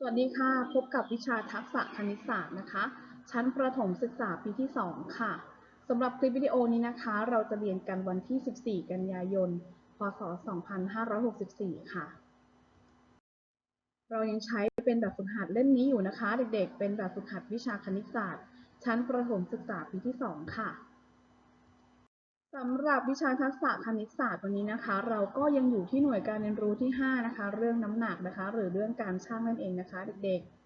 สวัสดีค่ะ พบกับวิชาทักษะคณิตศาสตร์นะคะ ชั้นประถมศึกษาปีที่ 2 ค่ะสำหรับคลิปวิดีโอนี้นะคะ เราจะเรียนกันวันที่ 14 กันยายน พศ 2564 ค่ะ เรายังใช้เป็นแบบฝึกหัดเล่มนี้อยู่นะคะ เด็กๆ เป็นแบบฝึกหัดวิชาคณิตศาสตร์ ชั้นประถมศึกษาปีที่ 2 ค่ะ สำหรับวิชาทักษะคณิตศาสตร์วันนี้นะคะ เราก็ยังอยู่ที่หน่วยการเรียนรู้ที่ 5 นะคะ เรื่องน้ำหนักนะคะ หรือเรื่องการชั่งนั่นเองนะคะ เด็กๆ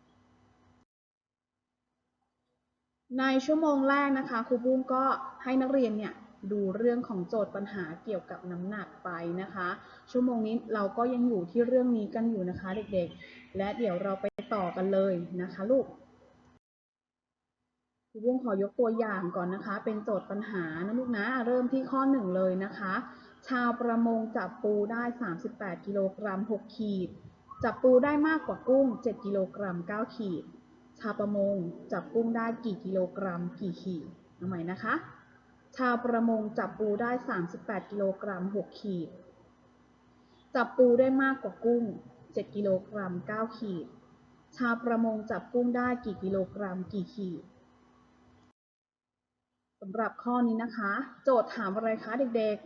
ในชั่วโมงแรกนะคะครูบุ้งก็ให้นักเรียนเนี่ยดูเรื่องของโจทย์ปัญหาเกี่ยวกับน้ำหนักไปนะคะ ชั่วโมงนี้เราก็ยังอยู่ที่เรื่องนี้กันอยู่นะคะ เด็กๆ และเดี๋ยวเราไปต่อกันเลยนะคะลูก ครูบุ้งขอยกตัวอย่างก่อนนะคะ เป็นโจทย์ปัญหานะลูกนะเริ่มที่ข้อ1เลยนะคะ ชาวประมงจับปูได้ 38 กิโลกรัม 6 ขีด จับปูได้มากกว่ากุ้ง 7 กิโลกรัม 9 ขีด ชาวประมงจับกุ้งได้กี่กิโลกรัม กี่ขีดเอาใหม่นะคะ ชาวประมงจับปูได้ 38 กิโลกรัม 6 ขีด จับปูได้มากกว่ากุ้ง 7 กิโลกรัม 9 ขีด ชาวประมงจับกุ้งได้กี่กิโลกรัม กี่ขีด สำหรับข้อนี้นะคะ โจทย์ถามอะไรคะเด็ก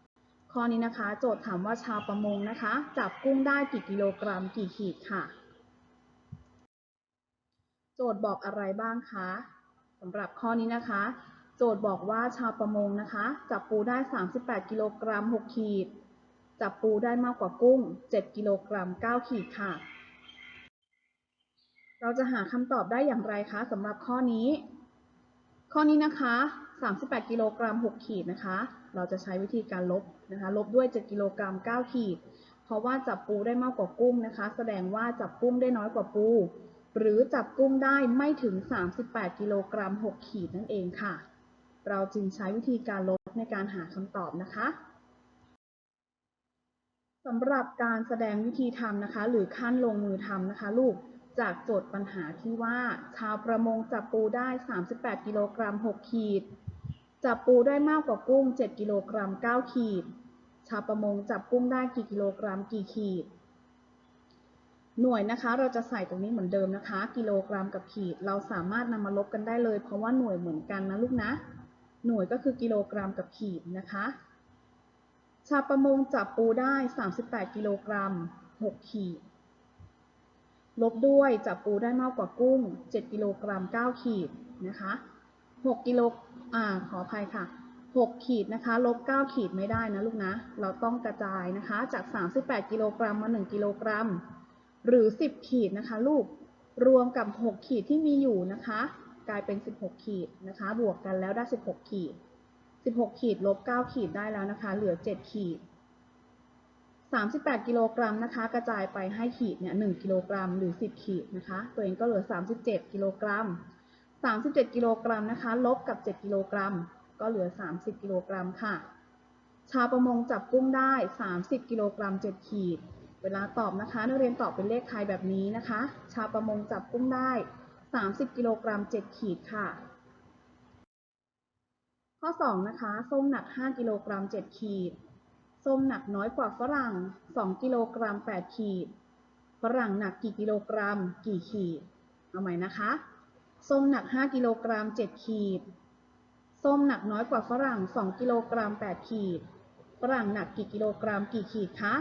ๆ ข้อนี้นะคะ โจทย์ถามว่าชาวประมงนะคะ จับกุ้งได้กี่กิโลกรัมกี่ขีดค่ะ โจทย์บอกอะไรบ้างคะสำหรับข้อนี้นะคะ โจทย์บอกว่าชาวประมงนะคะ จับปูได้ 38 กิโลกรัม 6 ขีด จับปูได้มากกว่ากุ้ง 7 กิโลกรัม 9 ขีดค่ะ เราจะหาคำตอบได้อย่างไรคะสำหรับข้อนี้ข้อนี้นะคะ 38 กิโลกรัม 6 ขีดนะคะ เราจะใช้วิธีการลบนะคะ ลบด้วย 7 กิโลกรัม 9 ขีด เพราะว่าจับปูได้มากกว่ากุ้งนะคะ แสดงว่าจับกุ้งได้น้อยกว่าปู หรือจับกุ้งได้ไม่ถึง 38 กิโลกรัม 6 ขีดนั่นเองค่ะ เราจึงใช้วิธีการลบในการหาคำตอบนะคะสำหรับการแสดงวิธีทำนะคะ หรือขั้นลงมือทำนะคะ ลูกจากโจทย์ปัญหาที่ว่า ชาวประมงจับปูได้ 38 กิโลกรัม 6 ขีด จับปูได้มากกว่ากุ้ง 7 กิโลกรัม 9 ขีด ชาวประมงจับกุ้งได้กี่กิโลกรัม กี่ขีด หน่วยนะคะ เราจะใส่ตรงนี้เหมือนเดิมนะคะ กิโลกรัมกับขีด เราสามารถนำมาลบกันได้เลย เพราะว่าหน่วยเหมือนกันนะลูกนะ หน่วยก็คือกิโลกรัมกับขีดนะคะ ชาวประมงจับปูได้ 38 กิโลกรัม 6 ขีด ลบด้วยจับปูได้มากกว่ากุ้ง 7 กิโลกรัม 9 ขีดนะคะ 6กิโลอ่าขออภัยค่ะ 6 ขีดนะคะลบ 9 ขีดไม่ได้นะลูกนะ เราต้องกระจายนะคะ จาก 38 กิโลกรัมมา 1 กิโลกรัม หรือ 10 ขีดนะคะลูก รวมกับ 6 ขีดที่มีอยู่นะคะ กลายเป็น 16 ขีดนะคะ บวกกันแล้วได้ 16 ขีด 16 ขีดลบ 9 ขีดได้แล้วนะคะ เหลือ 7 ขีด 38 กิโลกรัมนะคะ กระจายไปให้ขีดเนี่ย 1 กิโลกรัมหรือ 10 ขีดนะคะ ตัวเองก็เหลือ 37 กิโลกรัม 37 กิโลกรัมนะคะ ลบกับ 7 กิโลกรัม ก็เหลือ 30 กิโลกรัมค่ะ ชาวประมงจับกุ้งได้ 30 กิโลกรัม 7 ขีด เวลาตอบนะคะ นักเรียนตอบเป็นเลขไทยแบบนี้นะคะ ชาวประมงจับกุ้งได้ 30 กิโลกรัม 7 ขีดค่ะ ข้อ 2 นะคะ ส้มหนัก 5 กิโลกรัม 7 ขีด ส้มหนักน้อยกว่าฝรั่ง 2 กิโลกรัม 8 ขีด ฝรั่งหนักกี่กิโลกรัม กี่ขีด เอาใหม่นะคะ ส้มหนัก 5 กิโลกรัม 7 ขีด ส้มหนักน้อยกว่าฝรั่ง 2 กิโลกรัม 8 ขีด ฝรั่งหนักกี่กิโลกรัม กี่ขีดคะ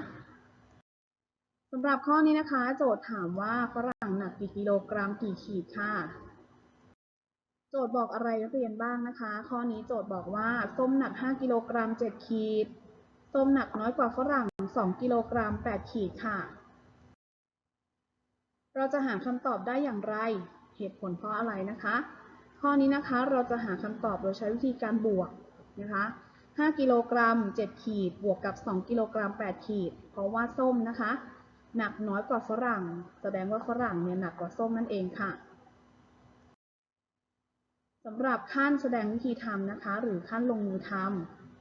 สำหรับข้อนี้นะคะ โจทย์ถามว่าฝรั่งหนักกี่กิโลกรัม กี่ขีดค่ะ โจทย์บอกอะไรนักเรียนบ้างนะคะ ข้อนี้โจทย์บอกว่าส้มหนัก 5 กิโลกรัม 7 ขีด ส้มหนักน้อยกว่าฝรั่ง 2 กิโลกรัม 8 ขีดค่ะ เราจะหาคำตอบได้อย่างไร เหตุผลเพราะอะไรนะคะ ข้อนี้นะคะเราจะหาคำตอบโดยใช้วิธีการบวกนะคะ5กิโลกรัม7 ขีด บวกกับ 2 กิโลกรัม 8 ขีด เพราะว่าส้มนะคะ หนักน้อยกว่าฝรั่ง แสดงว่าฝรั่งเนี่ยหนักกว่าส้มนั่นเองค่ะสำหรับขั้นแสดงวิธีทำนะคะ หรือขั้นลงมือท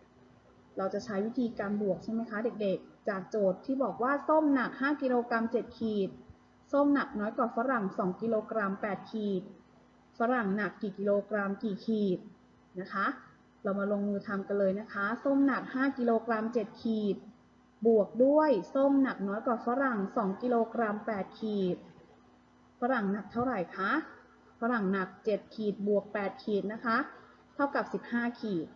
ำเราจะใช้วิธีการบวกใช่ไหมคะเด็กๆ จากโจทย์ที่บอกว่าส้มหนัก 5 กิโลกรัม 7 ขีด ส้มหนักน้อยกว่าฝรั่ง 2 กิโลกรัม 8 ขีด ฝรั่งหนักกี่กิโลกรัม กี่ขีดนะคะ เรามาลงมือทำกันเลยนะคะ ส้มหนัก 5 กิโลกรัม 7 ขีด บวกด้วยส้มหนักน้อยกว่าฝรั่ง 2 กิโลกรัม 8 ขีด ฝรั่งหนักเท่าไหร่คะ ฝรั่งหนัก 7 ขีด บวก 8 ขีดนะคะ เท่ากับ 15 ขีด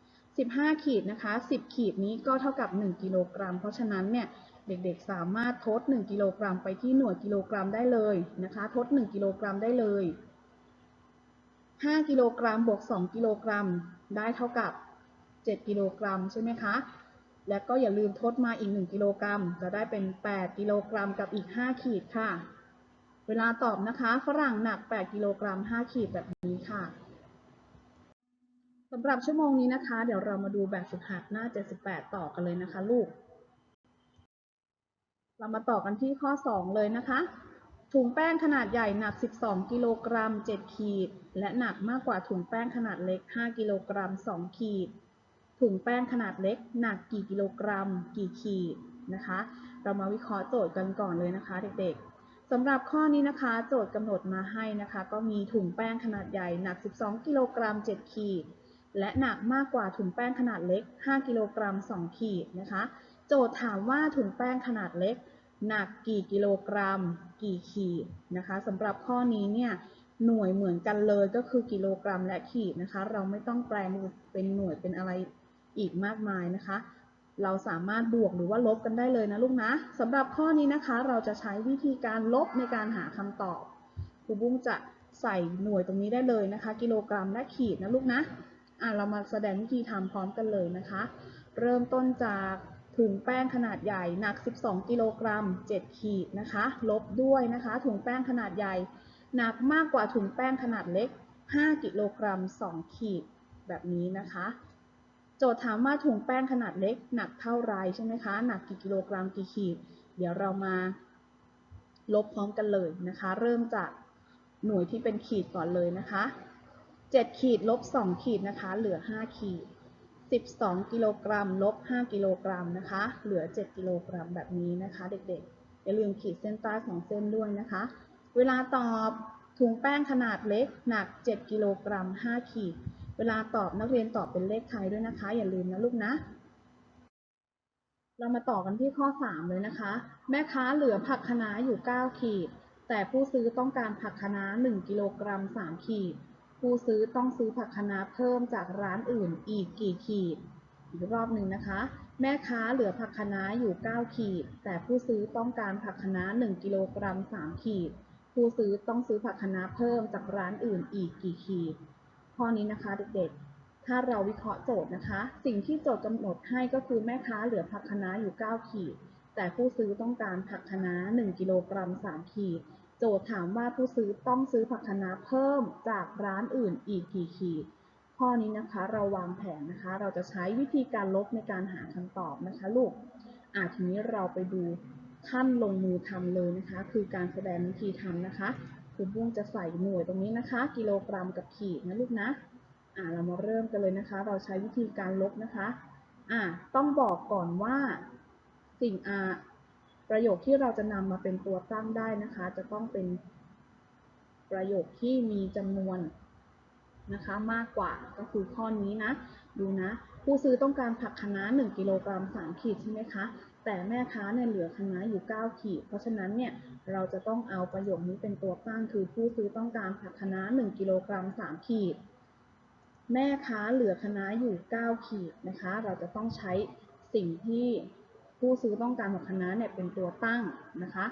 15 ขีดนะคะ 10 ขีดนี้ก็เท่ากับ 1 กิโลกรัม เพราะฉะนั้นเนี่ย เด็กๆ สามารถทด 1 กิโลกรัมไปที่หน่วยกิโลกรัมได้เลยนะคะ ทด 1 กิโลกรัมได้เลย 5 กิโลกรัมบวก 2 กิโลกรัมได้เท่ากับ 7 กิโลกรัมใช่ไหมคะ และก็อย่าลืมทดมาอีก 1 กิโลกรัมจะได้เป็น 8 กิโลกรัมกับอีก 5 ขีดค่ะ เวลาตอบนะคะฝรั่งหนัก 8 กิโลกรัม 5 ขีดแบบนี้ค่ะสำหรับชั่วโมงนี้นะคะ เดี๋ยวเรามาดูแบบฝึกหัดหน้า 78 ต่อกันเลยนะคะลูก เรามาต่อกันที่ข้อ 2 เลยนะคะ ถุงแป้งขนาดใหญ่หนัก 12 กิโลกรัม 7 ขีด และหนักมากกว่าถุงแป้งขนาดเล็ก 5 กิโลกรัม 2 ขีด ถุงแป้งขนาดเล็ก หนักกี่กิโลกรัม กี่ขีดนะคะ เรามาวิเคราะห์โจทย์กันก่อนเลยนะคะ เด็กๆสำหรับข้อนี้นะคะ โจทย์กำหนดมาให้นะคะ ก็มีถุงแป้งขนาดใหญ่หนัก 12 กิโลกรัม 7 ขีด และหนักมากกว่าถุงแป้งขนาดเล็ก 5 กิโลกรัม 2 ขีดนะคะ โจทย์ถามว่าถุงแป้งขนาดเล็ก หนักกี่กิโลกรัม กี่ขีดนะคะสำหรับข้อนี้เนี่ยหน่วยเหมือนกันเลยก็คือกิโลกรัมและขีดนะคะ เราไม่ต้องแปลงเป็นหน่วยเป็นอะไรอีกมากมายนะคะ เราสามารถบวกหรือว่าลบกันได้เลยนะลูกนะสำหรับข้อนี้นะคะ เราจะใช้วิธีการลบในการหาคำตอบครูบุ้งจะใส่หน่วยตรงนี้ได้เลยนะคะ กิโลกรัมและขีดนะลูกนะอะเรามาแสดงวิธีทำพร้อมกันเลยนะคะ เริ่มต้นจาก ถุงแป้งขนาดใหญ่หนัก 12 กิโลกรัม 7 ขีดนะคะ ลบด้วยนะคะ ถุงแป้งขนาดใหญ่หนักมากกว่าถุงแป้งขนาดเล็ก 5 กิโลกรัม 2 ขีด แบบนี้นะคะ โจทย์ถามว่าถุงแป้งขนาดเล็ก หนักเท่าไรใช่ไหมคะ หนักกี่กิโลกรัมกี่ขีด เดี๋ยวเรามาลบพร้อมกันเลยนะคะ เริ่มจากหน่วยที่เป็นขีดก่อนเลยนะคะ 7 ขีดลบ 2 ขีดนะคะ เหลือ 5 ขีด 12 กิโลกรัมลบ 5 กิโลกรัมนะคะ เหลือ 7 กิโลกรัมแบบนี้นะคะ เด็กๆ อย่าลืมขีดเส้นใต้ของเส้นด้วยนะคะ เวลาตอบถุงแป้งขนาดเล็กหนัก 7 กิโลกรัม 5 ขีด เวลาตอบนักเรียนตอบเป็นเลขไทยด้วยนะคะ อย่าลืมนะลูกนะ เรามาต่อกันที่ข้อ 3 เลยนะคะ แม่ค้าเหลือผักคะน้าอยู่ 9 ขีด แต่ผู้ซื้อต้องการผักคะน้า1กิโลกรัม 3 ขีด ผู้ซื้อต้องซื้อผักคะน้าเพิ่มจากร้านอื่นอีกกี่ขีด อีกรอบหนึ่งนะคะ แม่ค้าเหลือผักคะน้าอยู่ 9 ขีด แต่ผู้ซื้อต้องการผักคะน้า1กิโลกรัม3ขีด ผู้ซื้อต้องซื้อผักคะน้าเพิ่มจากร้านอื่นอีกกี่ขีด ข้อนี้นะคะเด็กๆ ถ้าเราวิเคราะห์โจทย์นะคะ สิ่งที่โจทย์กำหนดให้ก็คือแม่ค้าเหลือผักคะน้าอยู่ 9 ขีด แต่ผู้ซื้อต้องการผักคะน้า1กิโลกรัม3ขีด โจทย์ถามว่าผู้ซื้อต้องซื้อผักคะน้าเพิ่มจากร้านอื่นอีกกี่ขีด ข้อนี้นะคะเราวางแผนนะคะ เราจะใช้วิธีการลบในการหาคำตอบนะคะลูกอะทีนี้เราไปดูขั้นลงมือทำเลยนะคะ คือการแสดงวิธีทำนะคะครูบุ้งจะใส่หน่วยตรงนี้นะคะ กิโลกรัมกับขีดนะลูกนะอ่าเรามาเริ่มกันเลยนะคะ เราใช้วิธีการลบนะคะอ่าต้องบอกก่อนว่าสิ่งอ่า ประโยคที่เราจะนำมาเป็นตัวตั้งได้นะคะ จะต้องเป็นประโยคที่มีจำนวนนะคะมากกว่าก็คือข้อนี้นะ ดูนะ ผู้ซื้อต้องการผักคะน้า1กิโลกรัม3ขีดใช่ไหมคะ แต่แม่ค้าเนี่ยเหลือคะน้าอยู่ 9 ขีด เพราะฉะนั้นเนี่ยเราจะต้องเอาประโยคนี้เป็นตัวตั้งคือผู้ซื้อต้องการผักคะน้า1กิโลกรัม3ขีด แม่ค้าเหลือคะน้าอยู่ 9 ขีดนะคะ เราจะต้องใช้สิ่งที่ ผู้ซื้อต้องการผักคะน้าเนี่ยเป็นตัวตั้งนะคะ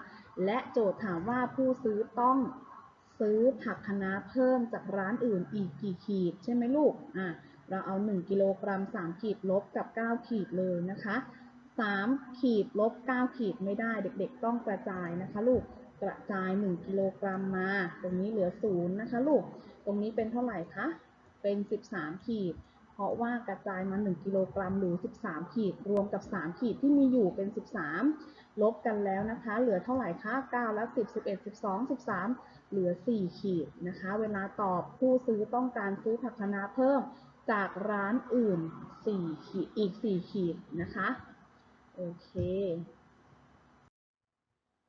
และโจทย์ถามว่าผู้ซื้อต้องซื้อผักคะน้าเพิ่มจากร้านอื่นอีกกี่ขีด ใช่ไหมลูก อะ เราเอา 1 กิโลกรัม 3 ขีดลบกับ 9 ขีดเลยนะคะ 3 ขีดลบ 9 ขีดไม่ได้เด็กๆ ต้องกระจายนะคะลูก กระจาย 1 กิโลกรัมมา ตรงนี้เหลือ 0 นะคะลูก ตรงนี้เป็นเท่าไหร่คะ เป็น 13 ขีด เพราะว่ากระจายมา 1 กิโลกรัมหรือ 13 ขีด รวมกับ 3 ขีดที่มีอยู่เป็น 13 ลบกันแล้วนะคะ เหลือเท่าไหร่คะ9แล้ว10 11 12 13 เหลือ 4 ขีดนะคะ เวลาตอบผู้ซื้อต้องการซื้อผักคะน้าเพิ่มจากร้านอื่น 4 ขีด อีก 4 ขีดนะคะ โอเค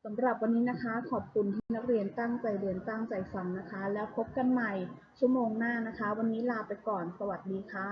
สำหรับวันนี้นะคะ ขอบคุณที่นักเรียนตั้งใจเรียนตั้งใจฟังนะคะ แล้วพบกันใหม่ชั่วโมงหน้านะคะ วันนี้ลาไปก่อน สวัสดีค่ะ